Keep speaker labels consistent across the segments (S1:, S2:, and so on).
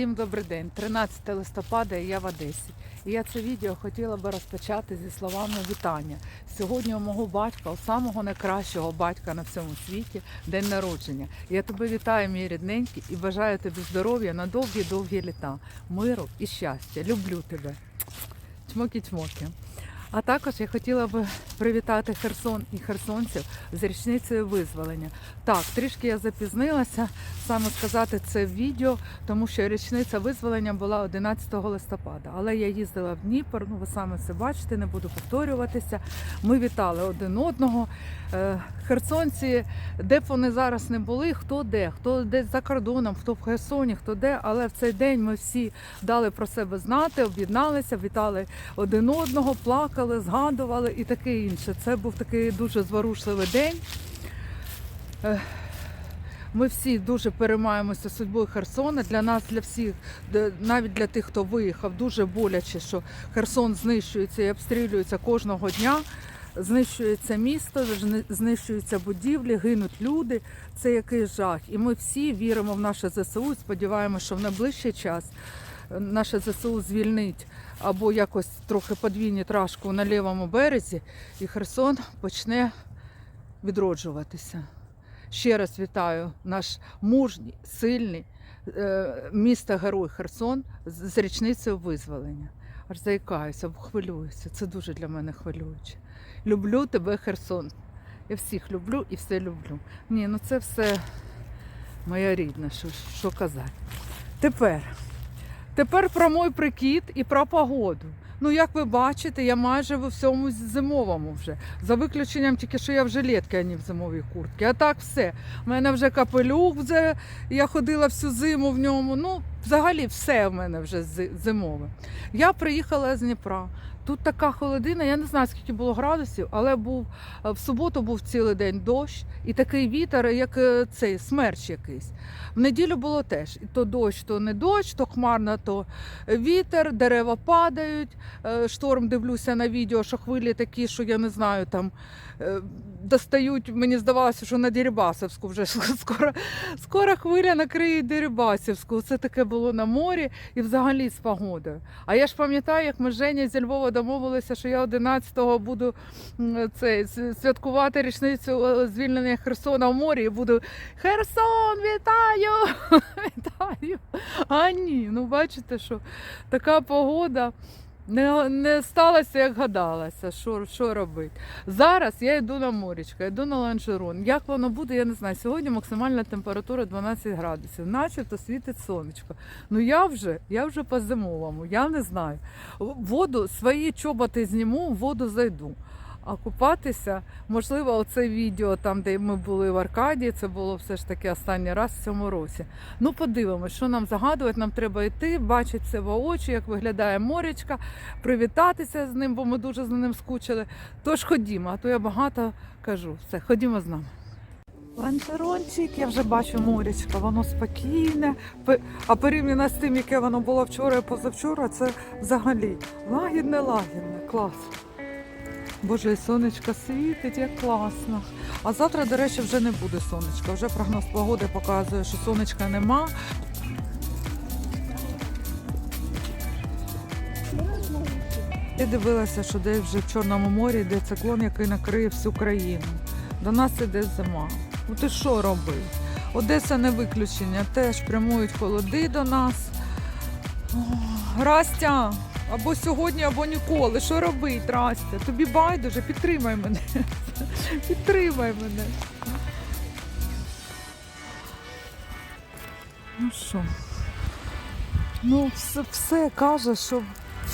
S1: Всім добрий день. 13 листопада і я в Одесі. І я це відео хотіла би розпочати зі словами вітання. Сьогодні у мого батька, у самого найкращого батька на всьому світі, день народження. Я тебе вітаю, мій рідненький, і бажаю тобі здоров'я на довгі-довгі літа, миру і щастя. Люблю тебе. Чмокі-чмокі. А також я хотіла би привітати Херсон і херсонців з річницею визволення. Так, трішки я запізнилася саме сказати це в відео, тому що річниця визволення була 11 листопада. Але я їздила в Дніпр, ну ви саме це бачите, не буду повторюватися. Ми вітали один одного. Херсонці, де б вони зараз не були, хто де, хто десь за кордоном, хто в Херсоні, хто де. Але в цей день ми всі дали про себе знати, об'єдналися, вітали один одного, плакали, згадували і таке інше. Це був такий дуже зворушливий день. Ми всі дуже переймаємося судьбою Херсона. Для нас, для всіх, навіть для тих, хто виїхав, дуже боляче, що Херсон знищується і обстрілюється кожного дня. Знищується місто, знищуються будівлі, гинуть люди. Це який жах. І ми всі віримо в наше ЗСУ. Сподіваємося, що в найближчий час е, наше ЗСУ звільнить або якось трохи подвійнить рашку на лівому березі, і Херсон почне відроджуватися. Ще раз вітаю наш мужній, сильний е, місто Герой Херсон з річницею визволення. Аж заїкаюся, хвилююся. Це дуже для мене хвилююче. Люблю тебе, Херсон. Я всіх люблю і все люблю. Ні, ну це все моя рідна, що, що казати. Тепер. Тепер про мой прикид і про погоду. Ну, як ви бачите, я майже в всьому зимовому вже. За виключенням тільки, що я в жилетці, а не в зимовій куртці. А так все. У мене вже капелюх, вже, я ходила всю зиму в ньому. Ну, взагалі все в мене вже зимове. Я приїхала з Дніпра. Тут така холодина, я не знаю, скільки було градусів, але був е, в суботу був цілий день дощ і такий вітер, як е, цей смерч якийсь. В неділю було теж. І то дощ, то не дощ, то хмарно, то вітер, дерева падають. Е, Шторм дивлюся на відео, що хвилі такі, що я не знаю, там достають. Мені здавалося, що на Дерибасовську вже скоро, скоро хвиля накриє Дерибасівську. Це таке було на морі і взагалі з погодою. А я ж пам'ятаю, як ми Женя зі Львова домовилися, що я 11-го буду це, святкувати річницю е, звільнення Херсона в морі і буду Херсон, вітаю! вітаю! А ні, ну бачите, що така погода. Не, не сталося, як гадалася, що, що робити. Зараз я йду на морічка, йду на ланжерон. Як воно буде, я не знаю. Сьогодні максимальна температура 12 градусів, начебто світить сонечко. Ну я вже, я вже по зимовому, я не знаю. Воду, свої чоботи зніму, в воду зайду. А купатися, можливо, оце відео там, де ми були в Аркадії, це було все ж таки останній раз в цьому році. Ну, подивимось, що нам загадувати. Нам треба йти, бачити це воочі, як виглядає морячка, привітатися з ним, бо ми дуже за ним скучили. Тож ходімо, а то я багато кажу. Все, ходімо з нами. Ланчарончик, я вже бачу морячка, воно спокійне. А порівняно з тим, яке воно було вчора і позавчора, це взагалі лагідне, лагідне, клас. Боже, і сонечко світить, як класно. А завтра, до речі, вже не буде сонечка. Вже прогноз погоди показує, що сонечка нема. Я дивилася, що десь вже в Чорному морі йде циклон, який накриє всю країну. До нас іде зима. Ну ти що робить? Одеса не виключення, теж прямують холоди до нас. Растя, або сьогодні, або ніколи. Що робить, Растя? Тобі байдуже, підтримай мене. Підтримай мене. Ну що? Ну, все, все каже, що,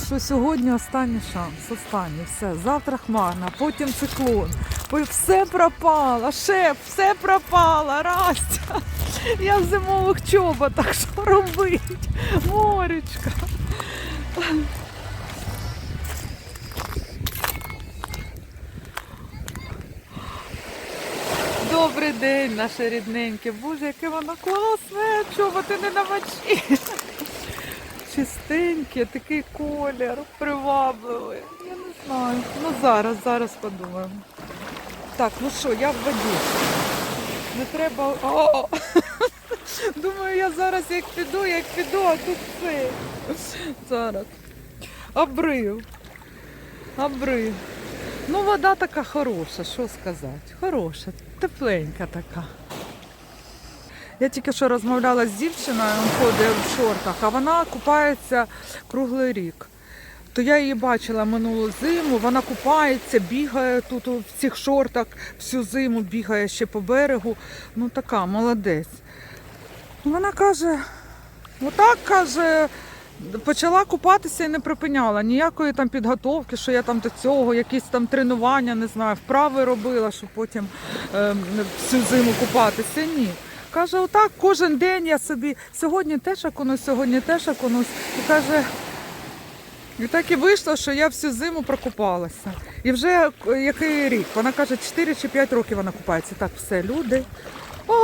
S1: що сьогодні останній шанс. Останній, все. Завтра хмарна, потім циклон. Ой, все пропало, шеф, все пропало, Растя. Я в зимових чоботах, що робить? Моречка. Добрий день, наше рідненьке. Боже, яке воно класне, чоботи не намочи. Чистеньке, такий колір, привабливий. Я не знаю. Ну зараз, зараз подумаємо. Так, ну що, я в воді. Не треба. О! Думаю, я зараз як піду, як піду, а тут це. Зараз. Обрив. Обрив. Ну, вода така хороша, що сказати. Хороша, тепленька така. Я тільки що розмовляла з дівчиною, вона ходить в шортах, а вона купається круглий рік. То я її бачила минулу зиму, вона купається, бігає тут в цих шортах всю зиму, бігає ще по берегу. Ну така, молодець. Вона каже, отак каже, почала купатися і не припиняла. Ніякої там підготовки, що я там до цього, якісь там тренування, не знаю, вправи робила, щоб потім е, всю зиму купатися. Ні. Каже, отак кожен день я собі сьогодні теж окунусь, сьогодні теж окунусь. І каже, і так і вийшло, що я всю зиму прокупалася. І вже е, який рік? Вона каже, 4 чи 5 років вона купається. Так, все, люди. О,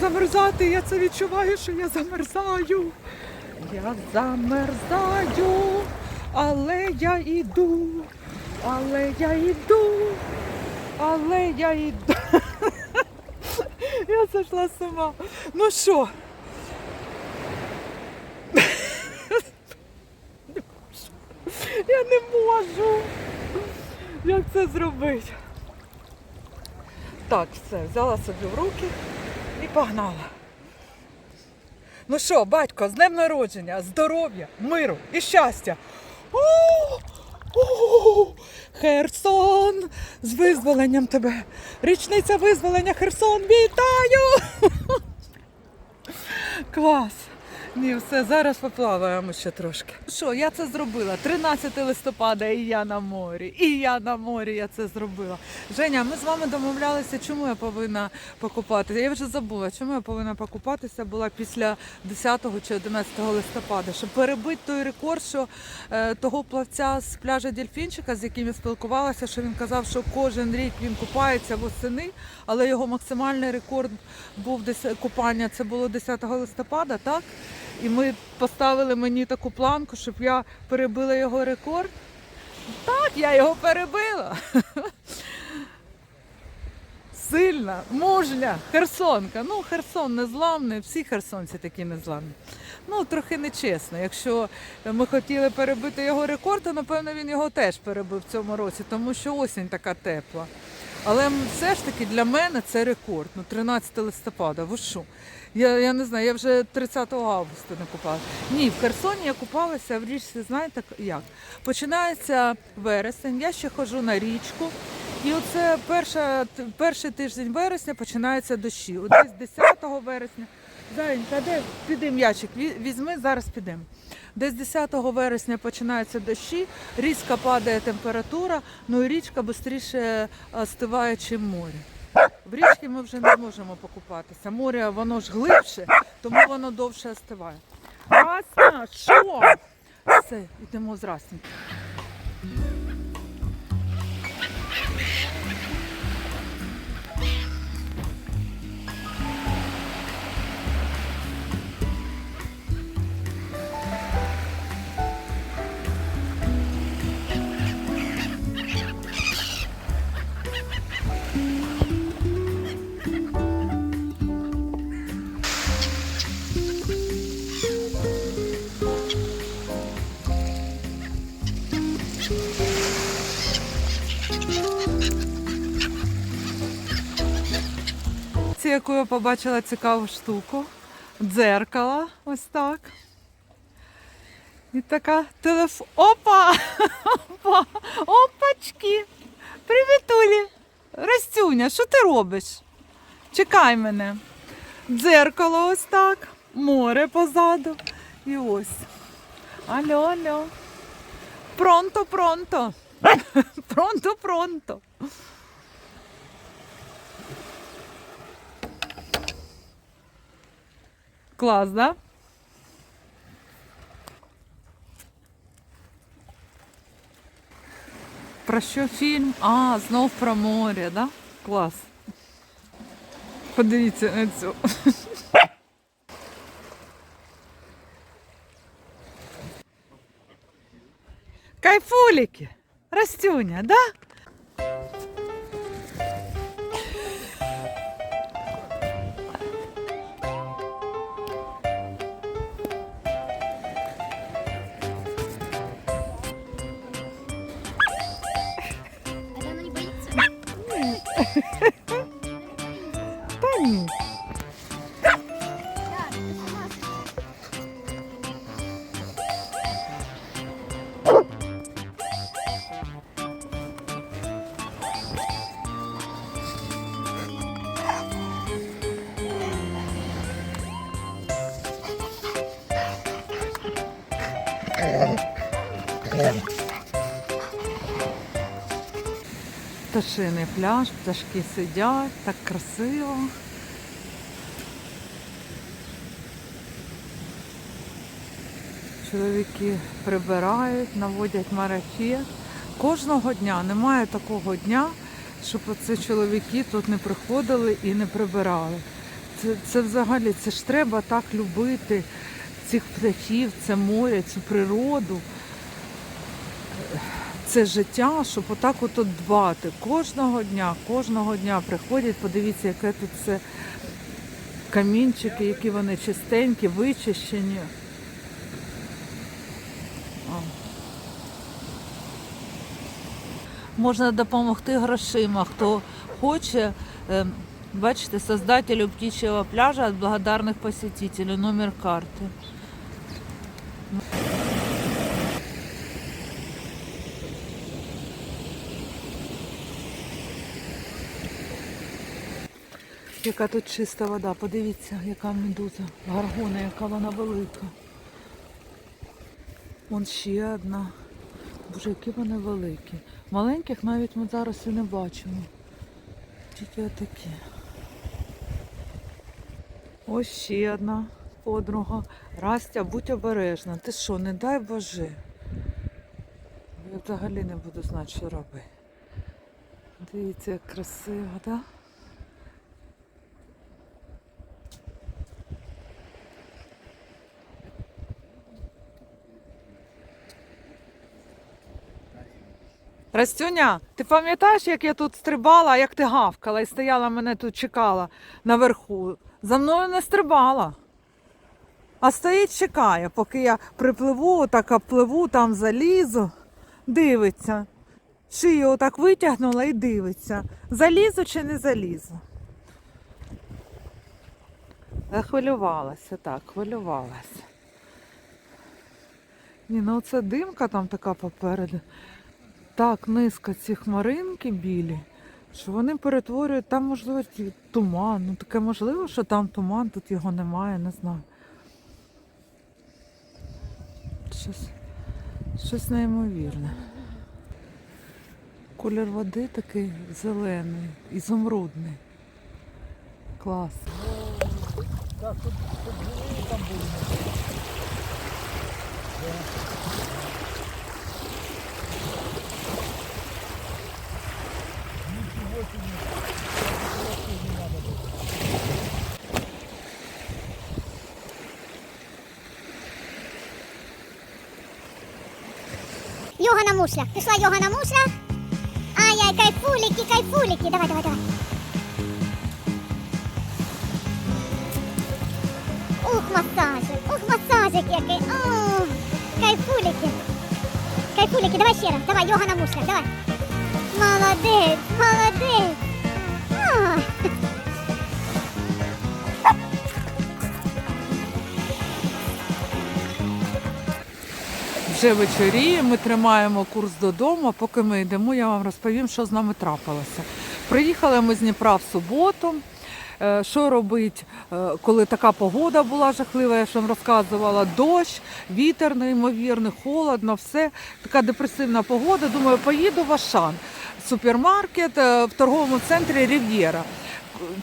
S1: замерзати, я це відчуваю, що я замерзаю. Я замерзаю, але я йду, але я йду, але я йду. Я зайшла сама. Ну що? Я не можу. Як це зробити? Так, все, взяла собі в руки і погнала. Ну що, батько, з днем народження, здоров'я, миру і щастя. Херсон! З визволенням тебе! Річниця визволення Херсон! Вітаю! Клас! Ні, все, зараз поплаваємо ще трошки. Що, я це зробила. 13 листопада і я на морі. І я на морі я це зробила. Женя, ми з вами домовлялися, чому я повинна покупатися. Я вже забула, чому я повинна покупатися була після 10 чи 11 листопада, щоб перебити той рекорд, що е, того плавця з пляжа Дельфінчика, з яким я спілкувалася, що він казав, що кожен рік він купається восени, але його максимальний рекорд був десь купання. Це було 10 листопада, так? І ми поставили мені таку планку, щоб я перебила його рекорд. Так, я його перебила. Сильна, мужня, херсонка. Ну, Херсон незламний, всі херсонці такі незламні. Ну, трохи нечесно. Якщо ми хотіли перебити його рекорд, то напевно він його теж перебив в цьому році, тому що осінь така тепла. Але все ж таки для мене це рекорд. Ну, 13 листопада. Ви? Я, я не знаю, я вже 30 августа не купалася. Ні, в Херсоні я купалася в річці, знаєте як? Починається вересень, я ще ходжу на річку. І оце перша, перший тиждень вересня починаються дощі. Десь 10 вересня. Зайенька, де піди м'ячик, візьми, зараз підемо. Десь 10 вересня починаються дощі, різко падає температура, ну і річка швидше стиває, ніж море. В річці ми вже не можемо покупатися. Море воно ж глибше, тому воно довше остиває. Красна, що? Все, йдемо з Расні. Це яку я побачила цікаву штуку. Дзеркало, ось так. І така телефон. Опа! Опа! Опачки! Привітулі! Растюня, що ти робиш? Чекай мене. Дзеркало ось так, море позаду. І ось. Алло, алло. Пронто, пронто. Пронто, пронто. Клас, да? Про що фільм? А, знов про море, да? Клас. Подивіться на цю. Кайфулики! Растюня, да? Пташиний пляж, пташки сидять, так красиво. Чоловіки прибирають, наводять марафет. Кожного дня немає такого дня, щоб оце чоловіки тут не приходили і не прибирали. Це, це взагалі це ж треба так любити цих птахів, це море, цю природу це життя, щоб отак от дбати. Кожного дня, кожного дня приходять, подивіться, яке тут це камінчики, які вони чистенькі, вичищені. Можна допомогти грошима, хто хоче. е, Бачите, создателю птичьего пляжа от благодарных посетителей. Номер карты. Яка тут чиста вода, подивіться, яка медуза, гаргона, яка вона велика. Вон ще одна. Боже, які вони великі. Маленьких навіть ми зараз і не бачимо. Тільки отакі. Ось ще одна подруга. Растя, будь обережна. Ти що, не дай Боже. Я взагалі не буду знати, що робити. Дивіться, як красиво, так? Да? Растюня, ти пам'ятаєш, як я тут стрибала, як ти гавкала і стояла мене тут чекала наверху? За мною не стрибала. А стоїть, чекає, поки я припливу, так обпливу, там залізу, дивиться. Шию отак витягнула і дивиться. Залізу чи не залізу? Захвилювалася, так, хвилювалася. Ні, ну це димка там така попереду так низько ці хмаринки білі, що вони перетворюють, там можливо туман. Ну таке можливо, що там туман, тут його немає, не знаю. Щось, щось неймовірне. Колір води такий зелений, ізумрудний. Клас.
S2: Йога на мушлях. Пішла йога на мушлях. Ай-яй, кайфулики, кайфулики. Давай, давай, давай. Ух, масажик, ух, масажик який. О, кайфулики. Кайфулики, давай ще раз. Давай, йога на мушлях, давай. Молодець, молодець.
S1: Вже вечоріє, ми тримаємо курс додому. Поки ми йдемо, я вам розповім, що з нами трапилося. Приїхали ми з Дніпра в суботу. Е, Що робить, е, коли така погода була жахлива, я ж вам розказувала, дощ, вітер неймовірний, холодно, все. Така депресивна погода. Думаю, поїду в Ашан, супермаркет е, в торговому центрі Рів'єра.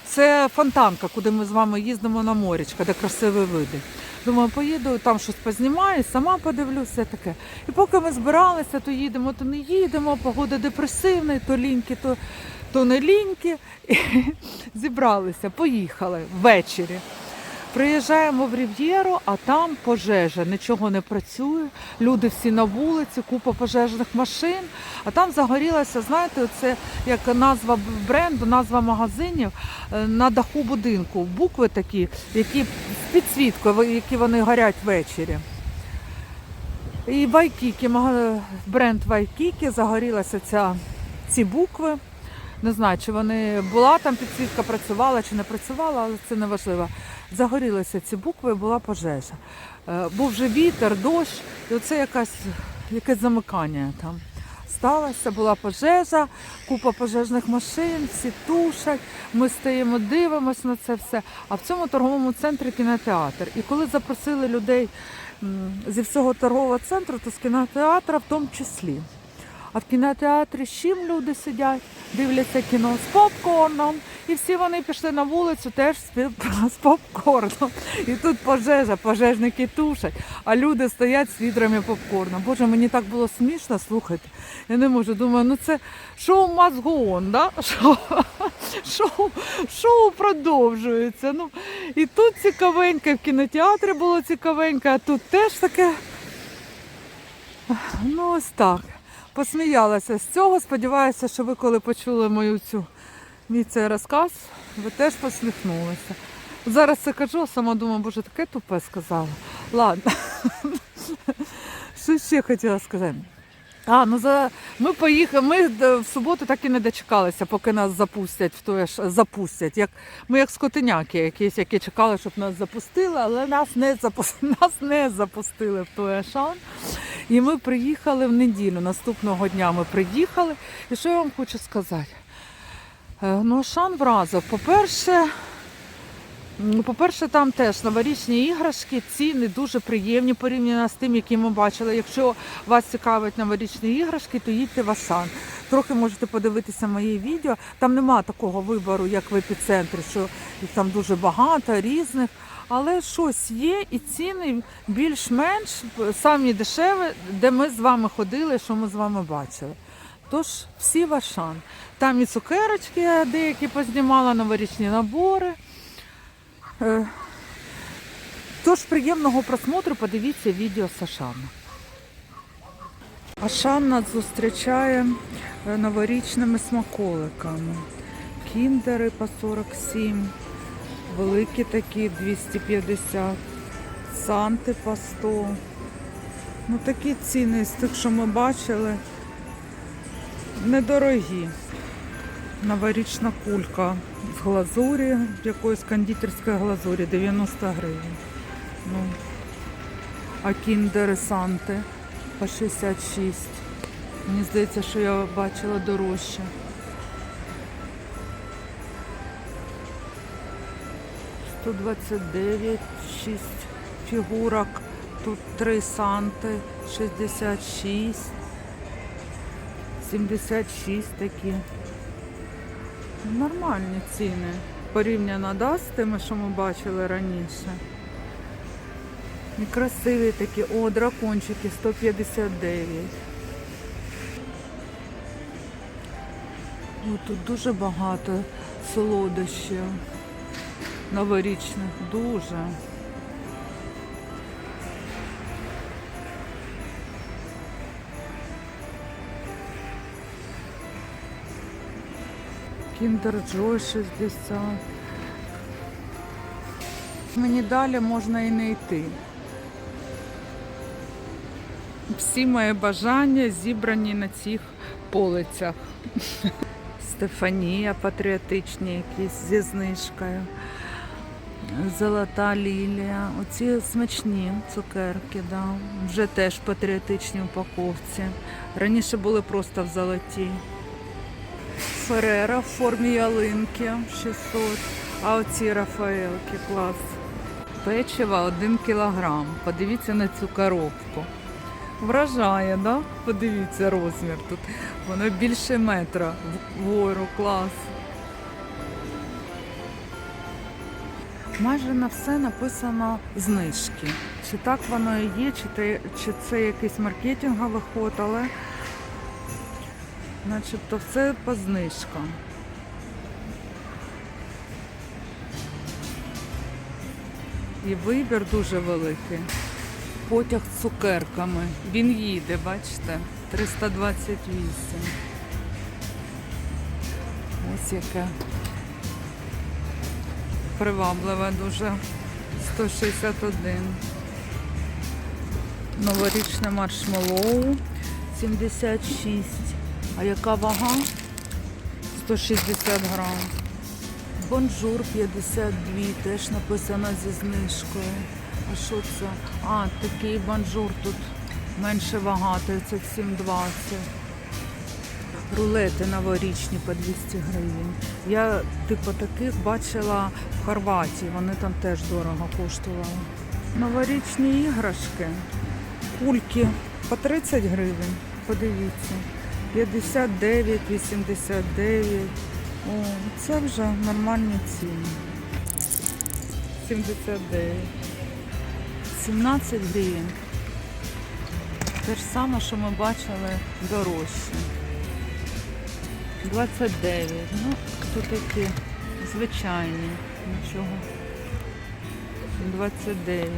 S1: Це фонтанка, куди ми з вами їздимо на морячка, де красиві види. Думаю, поїду, там щось познімаю, сама подивлюся таке. І поки ми збиралися, то їдемо, то не їдемо, погода депресивна, то ліньки, то, то не ліньки. І зібралися, поїхали ввечері. Приїжджаємо в Рів'єру, а там пожежа, нічого не працює. Люди всі на вулиці, купа пожежних машин. А там загорілося, знаєте, це як назва бренду, назва магазинів е, на даху будинку. Букви такі, які з підсвіткою, які вони горять ввечері. І Вайкікі, бренд Вайкікі, загорілася ці букви Не знаю, чи вони була там підсвітка, працювала чи не працювала, але це не важливо. Загорілися ці букви, була пожежа. Е, Був вже вітер, дощ, і оце якась, якесь замикання там. Сталося, була пожежа, купа пожежних машин, всі тушать. Ми стоїмо, дивимося на це все. А в цьому торговому центрі кінотеатр. І коли запросили людей зі всього торгового центру, то з кінотеатра в тому числі. А в кінотеатрі чим люди сидять, дивляться кіно з попкорном. І всі вони пішли на вулицю теж з попкорном. І тут пожежа, пожежники тушать, а люди стоять з відрами попкорну. Боже, мені так було смішно, слухайте. Я не можу, думаю, ну це шоу on, да? Шоу, шоу, шоу продовжується. Ну, і тут цікавенько, в кінотеатрі було цікавенько, а тут теж таке. Ну, ось так. Посміялася з цього. Сподіваюся, що ви, коли почули мою цю мій цей розказ, ви теж посміхнулися. Зараз це кажу, сама думаю, боже, таке тупе сказала. Ладно. Що ще хотіла сказати? А, ну за ми поїхали. Ми в суботу так і не дочекалися, поки нас запустять в той ж запустять. Як ми як скотиняки якісь, які чекали, щоб нас запустили, але нас не запустили, нас не запустили в той Ашан. І ми приїхали в неділю. Наступного дня ми приїхали. І що я вам хочу сказати? Е, Ну, Ашан вразив. По-перше, м, по-перше, там теж новорічні іграшки, ціни дуже приємні порівняно з тим, які ми бачили. Якщо вас цікавить новорічні іграшки, то їдьте в Ашан. Трохи можете подивитися моє відео. Там нема такого вибору, як в епіцентрі, що їх там дуже багато, різних. Але щось є, і ціни більш-менш самі дешеві, де ми з вами ходили, що ми з вами бачили. Тож всі в Ашан. Там і цукерочки деякі познімала, новорічні набори. Е, Тож приємного просмотру, подивіться відео з Ашану. Ашан нас зустрічає е, новорічними смаколиками. Кіндери по 47, великі такі 250, санти по 100. Ну такі ціни з тих, що ми бачили, недорогі. Новорічна кулька з глазурі, якоїсь кондитерської глазурі, 90 гривень. Ну, а кіндери Санти по 66. Мені здається, що я бачила дорожче. Сто шість фігурок. Тут три санти, 66, 76 такі. Нормальні ціни. Порівняно да, з тими, що ми бачили раніше. І красиві такі. О, дракончики 159. О, тут дуже багато солодощів. Новорічних. Дуже. Kinder Joy 60. Мені далі можна і не йти. Всі мої бажання зібрані на цих полицях. Стефанія патріотичні якісь зі знижкою. Золота лілія. Оці смачні цукерки, да. вже теж в патріотичній упаковці. Раніше були просто в золотій. Ферера в формі ялинки 600, а оці Рафаелки клас. Печива 1 кілограм. Подивіться на цю коробку. Вражає, да? Подивіться розмір тут. Воно більше метра вгору, клас. Майже на все написано знижки. Чи так воно і є, чи, це якийсь маркетинговий ход, але начебто все по знижкам. І вибір дуже великий. Потяг з цукерками. Він їде, бачите, 328. Ось яке привабливе дуже. 161. Новорічне маршмеллоу 76. А яка вага? 160 грам. Бонжур 52, теж написано зі знижкою. А що це? А, такий бонжур тут менше вага, 37,20. Рулети новорічні по 200 гривень. Я типу таких бачила в Хорватії, вони там теж дорого коштували. Новорічні іграшки, кульки по 30 гривень. Подивіться. 59, 89. О, це вже нормальні ціни. 79. 17 гривень. Те ж саме, що ми бачили дорожче. 29. Ну, тут такі звичайні. Нічого. 29.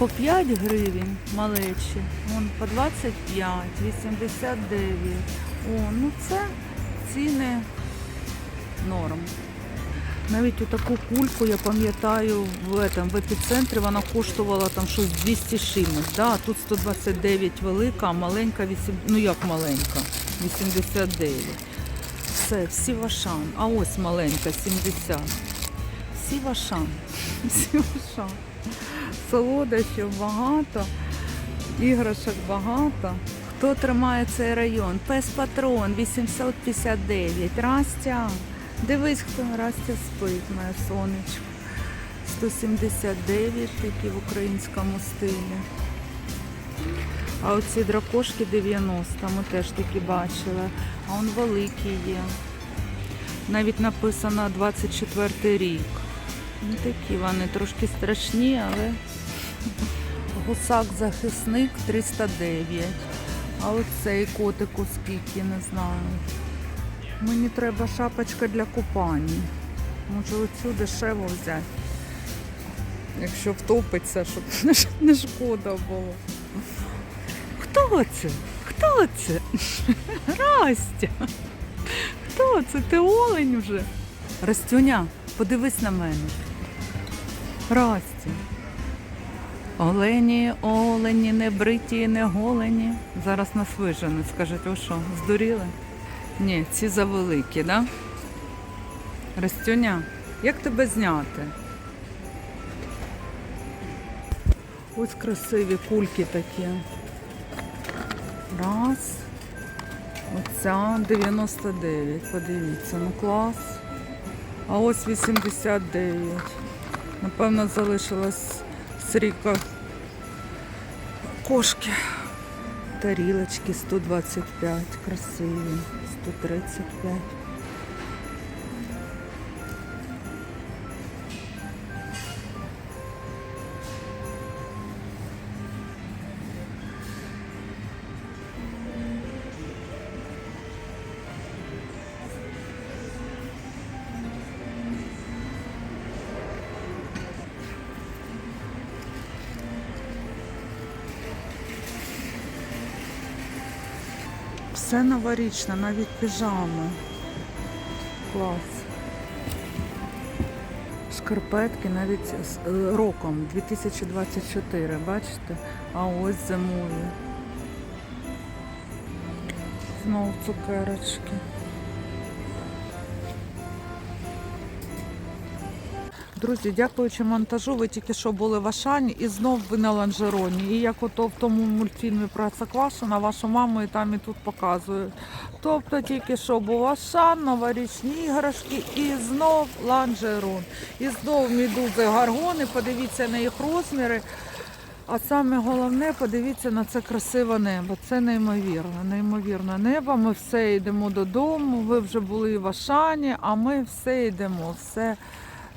S1: По 5 гривень малечі. Вон по 25, 89. О, ну це ціни норм. Навіть таку кульку, я пам'ятаю, в, в епіцентрі вона коштувала там щось 200 чимось. Да? а Тут 129 велика, а маленька 8, ну як маленька, 89. Все, всі вашан. А ось маленька, 70. Всі вашан. Всі вашан. Солодощів багато, іграшок багато. Хто тримає цей район? Пес Патрон 859. Растя. Дивись, хто Растя спить, моє сонечко. 179 такі в українському стилі. А оці дракошки 90, ми теж такі бачили. А он великий є. Навіть написано 24 рік. Такі вони трошки страшні, але гусак-захисник 309. А оцей котику скільки, не знаю. Мені треба шапочка для купання. Може оцю дешево взяти. Якщо втопиться, щоб не шкода було. Хто це? Хто це? Растя. Хто це? Ти олень вже? Растюня, подивись на мене. Растя. Олені, олені, не бриті, не голені. Зараз нас виженуть, скажуть, ви що, здуріли? Ні, ці завеликі, да? Растюня, як тебе зняти? Ось красиві кульки такі. Раз. Оця 99, подивіться, ну клас. А ось 89. Напевно, залишилась сріка кошки. Тарілочки 125, красиві, 135. Все новорічне, навіть піжами. Клас. Шкарпетки навіть з е, роком 2024, бачите? А ось зимові. Знов цукерочки. Друзі, дякуючи монтажу, ви тільки що були в Ашані і знов ви на ланжероні. І як ото в тому мультфільмі про Цаквашина, вашу маму і там і тут показують. Тобто тільки що був Ашан, новорічні іграшки і знов ланжерон. І знов медузи гаргони, подивіться на їх розміри. А саме головне, подивіться на це красиве небо. Це неймовірно, неймовірне небо. Ми все йдемо додому. Ви вже були в Ашані, а ми все йдемо. Все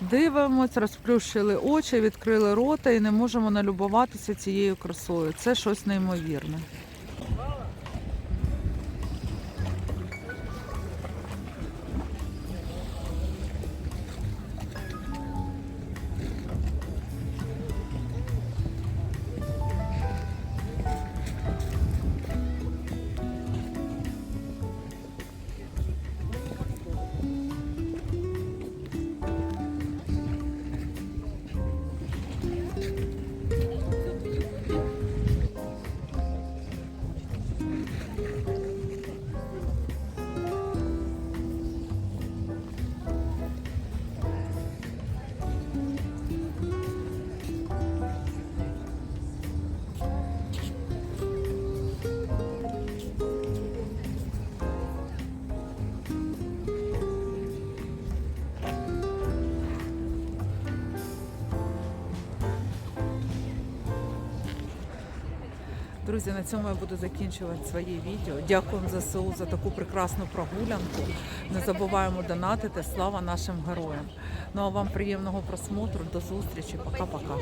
S1: дивимось, розплющили очі, відкрили рота і не можемо налюбуватися цією красою. Це щось неймовірне. Друзі, на цьому я буду закінчувати своє відео. Дякуємо ЗСУ за таку прекрасну прогулянку. Не забуваємо донатити. Слава нашим героям. Ну а вам приємного просмотру. До зустрічі. Пока-пока.